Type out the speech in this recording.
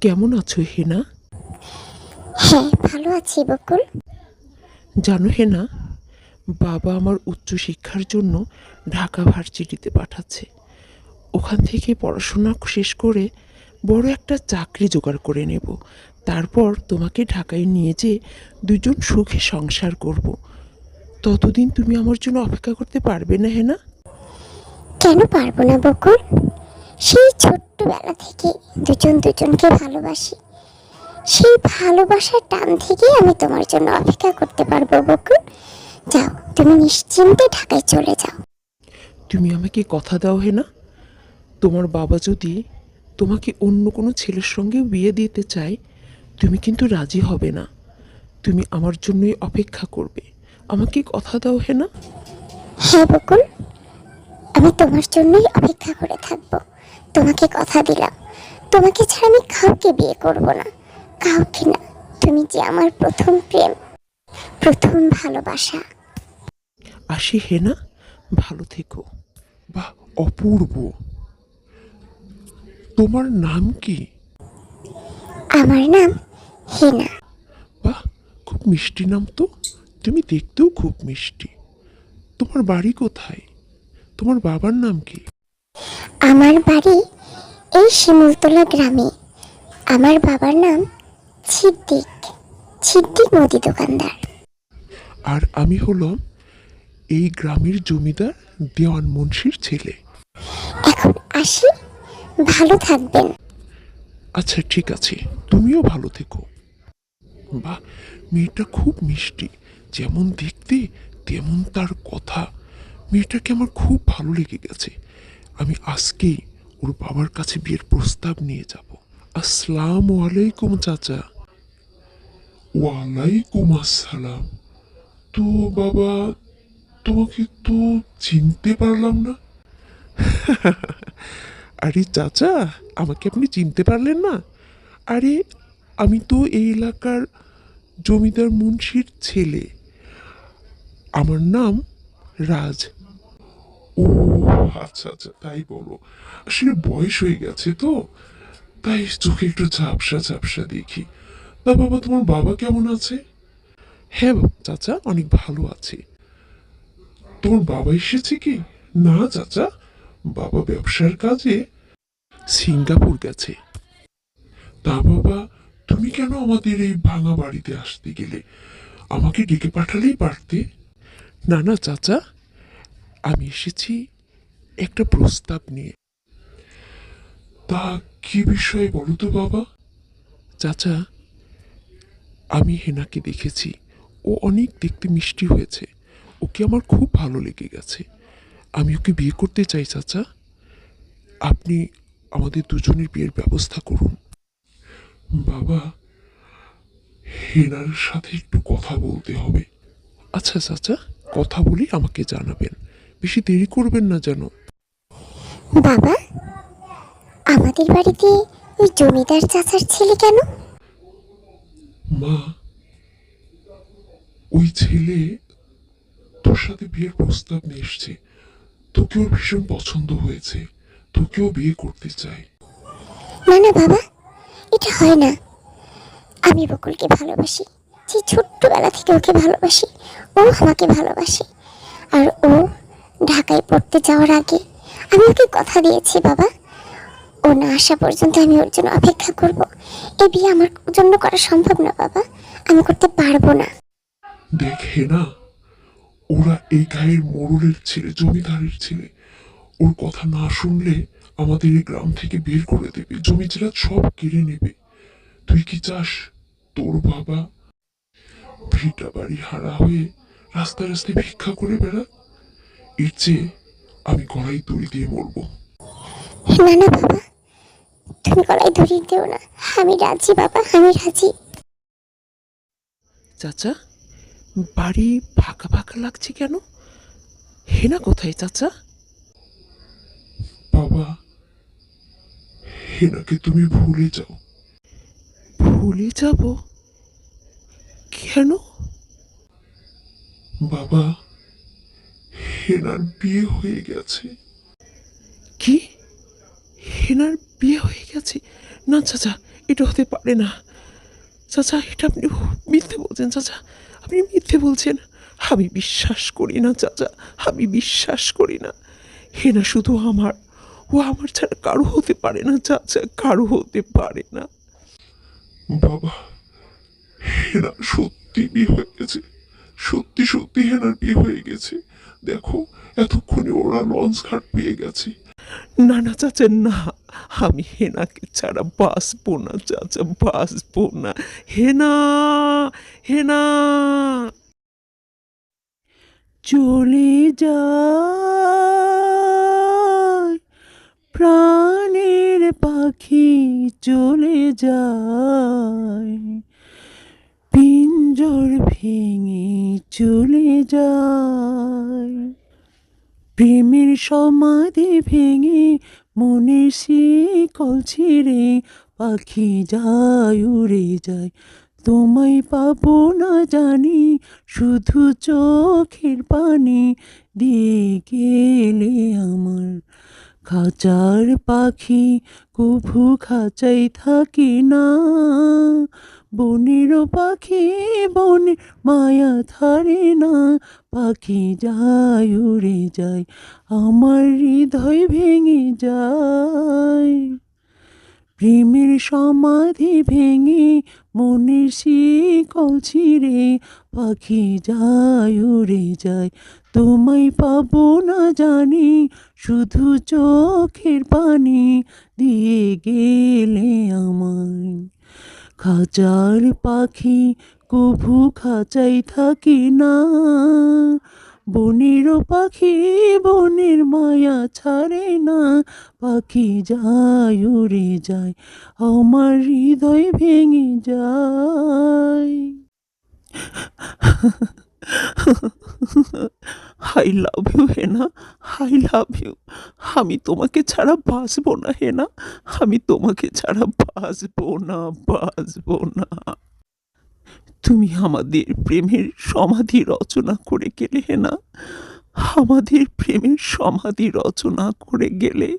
কেমন আছো হেনা? হ্যাঁ ভালো আছি বকুল। জানো হেনা বাবা আমার উচ্চশিক্ষার জন্য ঢাকা ভার্সিটিতে পাঠাচ্ছে। ওখান থেকে পড়াশোনা শেষ করে বড় একটা চাকরি জোগাড় করে নেব। তারপর তোমাকে ঢাকায় নিয়ে যেয়ে দুজন সুখে সংসার করব। ততদিন তুমি আমার জন্য অপেক্ষা করতে পারবে না হেনা? কেন পারব না বকুল? থেকে দুজন দুজনকে ভালোবাসি। সেই ভালোবাসার টান থেকেই আমি তোমার জন্য অপেক্ষা করতে পারব বকুল। যাও তুমি নিশ্চিন্তে ঢাকায় চলে যাও। তুমি আমাকে কথা দাও হেনা। তোমার বাবা যদি তোমাকে অন্য কোনো ছেলের সঙ্গে বিয়ে দিতে চায় তুমি কিন্তু রাজি হবে না। তুমি আমার জন্যই অপেক্ষা করবে। আমাকে কথা দাও হেনা। হ্যাঁ বকুল। আমি তোমার জন্যই অপেক্ষা করে থাকব। তোমাকে কথা দিলাম। তোমাকে ছাড়া আমি কাউকে বিয়ে করব না। কাউকে না। তুমি যে আমার প্রথম প্রেম প্রথম ভালোবাসা। আসি হেনা ভালো থেকো। বাহ অপূর্ব। তোমার নাম কি? আমার নাম হেনা। বাহ খুব মিষ্টি নাম তো। তুমি দেখতেও খুব মিষ্টি। তোমার বাড়ি কোথায়? তোমার বাবার নাম কি? আমার বাড়ি এই শিমুলতলা গ্রামে। আমার বাবার নাম ছিদ্দিক। ছিদ্দিক মুদি দোকানদার। আর আমি হলাম এই গ্রামের জমিদার দেওয়ান মুন্সির ছেলে। এখন আসি ভালো থাকবেন। আচ্ছা ঠিক আছে। তুমিও ভালো থেকো। বাহ মেয়েটা খুব মিষ্টি। যেমন দেখতে তেমন তার কথা। মেয়েটাকে আমার খুব ভালো লেগে গেছে। আমি আজকেই ওর বাবার কাছে বিয়ের প্রস্তাব নিয়ে যাব। আসসালাম আলাইকুম, চাচা। ওয়ালাইকুম আসসালাম। তো বাবা, তোমাকে তো চিনতে পারলাম না। আরে চাচা, আমাকে আপনি চিনতে পারলেন না। আরে, আমি তো এই এলাকার জমিদার মুন্সির ছেলে। আমার নাম রাজ। ও আচ্ছা আচ্ছা তাই বলো। আসলে বয়স হয়ে গেছে তো তাই চোখে একটু ঝাপসা ঝাপসা দেখি। তা বাবা তোমার বাবা কেমন আছে? হ্যাঁ চাচা অনেক ভালো আছে। তোমার বাবা এসেছে কি? না চাচা বাবা ব্যবসার কাজে। সিঙ্গাপুর গেছে। তা বাবা তুমি কেন আমাদের এই ভাঙা বাড়িতে আসতে গেলে? আমাকে ডেকে পাঠালেই পারতে। না না চাচা আমি এসেছি একটা প্রস্তাব নিয়ে। তা কি বিষয়ে বলো তো বাবা? চাচা, আমি হেনাকে দেখেছি। ও অনেক দেখতে মিষ্টি হয়েছে। ওকে আমার খুব ভালো লেগে গেছে। আমি ওকে বিয়ে করতে চাই, চাচা। আপনি আমাদের দুজনের বিয়ের ব্যবস্থা করুন। বাবা, হেনার সাথে একটু কথা বলতে হবে। আচ্ছা চাচা, কথা বলি আমাকে জানাবেন। বেশি দেরি করবেন না যেন। বাবা আমাদের বাড়িতে ওই জমিদার চাচার ছেলে কেন? মা ওই ছেলে তোর সাথে বিয়ের প্রস্তাব নিয়ে এসছে। তোকে ওর ভীষণ পছন্দ হয়েছে। তোকেও বিয়ে করতে চাই। না না বাবা এটা হয় না। আমি বকুলকে ভালোবাসি যে ছোট্টবেলা থেকে ওকে ভালোবাসি ও আমাকে ভালোবাসে। আর ও ঢাকায় পড়তে যাওয়ার আগে আমি ওকে কথা দিয়েছি, বাবা। ও না আসা পর্যন্ত আমি ওর জন্য অপেক্ষা করব। এ বিয়ে আমার জন্য করা সম্ভব না, বাবা। আমি করতে পারব না। দেখে না, ওরা এই গায়ের মোড়লের ছেলে, জমিদারের ছেলে। ওর কথা না শুনলে আমাদের এই গ্রাম থেকে বের করে দেবে জমি জেলা সব কেড়ে নেবে। তুই কি চাস তোর বাবা ভিটা বাড়ি হারা হয়ে রাস্তায় রাস্তায় ভিক্ষা করে বেড়া এর চেয়ে আমি গলায় দড়ি দিয়ে মরবো। না না বাবা। তুমি গলায় ধরিয়ে দিও না। আমি রাজি বাবা আমি রাজি। চাচা বাড়ি ফাঁকা ফাঁকা লাগছে কেন? হেনা কোথায় চাচা? বাবা হেনাকে তুমি ভুলে যাও। ভুলে যাব? কেন? বাবা হেনার বিয়ে হয়ে গেছে। কি? হেনার বিয়ে হয়ে গেছে? না চাচা এটা হতে পারে না। চাচা এটা আপনি মিথ্যে বলছেন চাচা। আপনি মিথ্যে বলছেন। আমি বিশ্বাস করি না চাচা। আমি বিশ্বাস করি না। হেনা শুধু আমার। ও আমার ছাড়া কারও হতে পারে না চাচা। কারও হতে পারে না। বাবা হেনা সত্যি বিয়ে হয়ে গেছে। সত্যি সত্যি হেনার বিয়ে হয়ে গেছে? দেখো, এতক্ষণে ওরা লঞ্চ ঘাট পেয়ে গেছে। না না, চাচা, না। আমি হেনাকে ছাড়া বাঁচবো না, চাচা, বাঁচবো না। হেনা হেনা। চলে যায়। প্রাণের পাখি চলে যায়। পিঞ্জর চলে যায়। প্রেমের সমাধি ভেঙে মনের শিকল ছিঁড়ে পাখি যায়, উড়ে যায়। তোমায় পাবো না জানি, শুধু চোখের পানি দিয়ে গেলে আমার। খাঁচার পাখি, কভু খাঁচাই থাকে না। বনের পাখি, বনে মায়া ধরে না, পাখি যায়, উড়ে যায়, আমার হৃদয় ভেঙে যায়। প্রেমের সমাধি ভেঙে মনের শিকল ছিঁড়ে, পাখি যায়, উড়ে যায়, তোমায় পাবো না জানি, শুধু চোখের পানি দিয়ে গেলে আমায় খাঁচার পাখি কভু খাঁচাই থাকে না। বনের পাখি বনের মায়া ছাড়ে না। পাখি যায়, উড়ে যায়, আমার হৃদয় ভেঙে যায়। I love you Hena I love you আমি তোমাকে ছাড়া বাঁচবো না হেনা আমি তোমাকে ছাড়া বাঁচবো না বাঁচবো না। তুমি আমাদের প্রেমের সমাধি রচনা করে গেলে হেনা আমাদের প্রেমের সমাধি রচনা করে গেলে